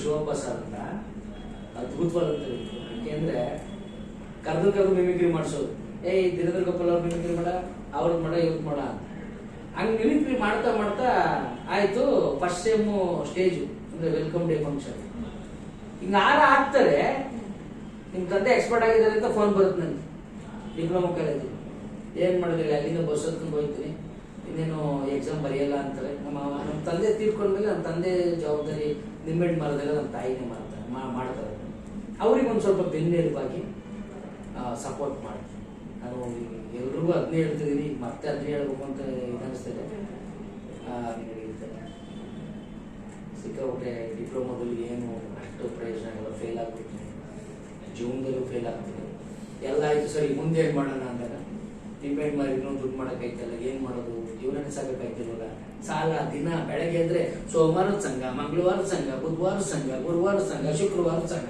ಶಿವಪ್ಪ ಅದ್ಭುತವಾದಂತ ಯಾಕೆಂದ್ರೆ ಕರೆದು ಕರೆದು ಮಿಮಿಕ್ರಿ ಮಾಡಿಸೋದು. ಏಯ್ ದಿನದ್ರ ಗೋಪಾಲ್ ಅವ್ರು ಮಿಮಿಕ್ರಿ ಮಾಡ, ಅವ್ರದ್ ಮಾಡ, ಇವ್ರದ್ ಮಾಡ ಹಂಗ್ ಮಿಮಿಕ್ರಿ ಮಾಡ್ತಾ ಮಾಡ್ತಾ ಆಯ್ತು ಫಸ್ಟ್ ಟೈಮ್ ಸ್ಟೇಜು ಅಂದ್ರೆ ವೆಲ್ಕಮ್ ಡೇ ಫಂಕ್ಷನ್ ಹಿಂಗ ಆರ ಆಗ್ತಾರೆ, ನಿಮ್ ತಂದೆ ಎಕ್ಸ್ಪರ್ಟ್ ಆಗಿದ್ದಾರೆ ಅಂತ ಫೋನ್ ಬರುತ್ತೆ ನನಗೆ ಡಿಪ್ಲೊಮಾ ಕಾಲೇಜ್ ಏನ್ ಮಾಡಿದ್ರಿ? ಅಲ್ಲಿಂದ ಬಸ್ ಹತ್ಕೊಂಡು ಹೋಗ್ತೀನಿ ಇನ್ನೇನು ಎಕ್ಸಾಮ್ ಬರೆಯಲ್ಲ ಅಂತಾರೆ. ನಮ್ಮ ನಮ್ಮ ತಂದೆ ತೀರ್ಕೊಂಡ್ಮೇಲೆ ನಮ್ಮ ತಂದೆ ಜವಾಬ್ದಾರಿ ನಿಂಬೆಹಣ್ಣು ಮರದೆಲ್ಲ ನಮ್ಮ ತಾಯಿನೇ ಮಾಡ್ತಾರೆ ಮಾಡ್ತಾರೆ. ಅವ್ರಿಗೆ ಒಂದು ಸ್ವಲ್ಪ ಬೆನ್ನೆಲುಬಾಗಿ ಸಪೋರ್ಟ್ ಮಾಡ್ತೀನಿ ನಾನು ಎಲ್ರಿಗೂ ಅದನ್ನೇ ಹೇಳ್ತಿದ್ದೀನಿ, ಮತ್ತೆ ಅದನ್ನೇ ಹೇಳ್ಬೇಕು ಅಂತ ಇದನ್ನಿಸ್ತದೆ ಸಿಕ್ಕಾಪಟ್ಟೆ ಡಿಪ್ಲೊಮಾದಲ್ಲಿ ಏನು ಅಷ್ಟು ಪ್ರಯೋಜನ ಫೇಲ್ ಆಗ್ಬಿಟ್ಟು ಜೀವನದಲ್ಲೂ ಫೇಲ್ ಆಗ್ತಿದೆ ಎಲ್ಲ ಆಯಿತು ಸರಿ ಮುಂದೆ ಏನು ಮಾಡೋಣ ಅಂದಾಗ ನಿಂಬೆಹಣ್ಣು ಮಾಡಿ ಇನ್ನೊಂದು ದುಡ್ಡು ಮಾಡೋಕ್ಕಾಯ್ತಲ್ಲ, ಏನು ಮಾಡೋದು? ಜೀವನ ಸಾಕಾಯ್ತಿಲ್ವಲ್ಲ ಸಾಲ, ದಿನ, ಬೆಳಗ್ಗೆ ಅಂದ್ರೆ ಸೋಮವಾರದ ಸಂಘ ಮಂಗಳವಾರದ ಸಂಘ ಬುಧವಾರದ ಸಂಘ ಗುರುವಾರದ ಸಂಘ ಶುಕ್ರವಾರದ ಸಂಘ.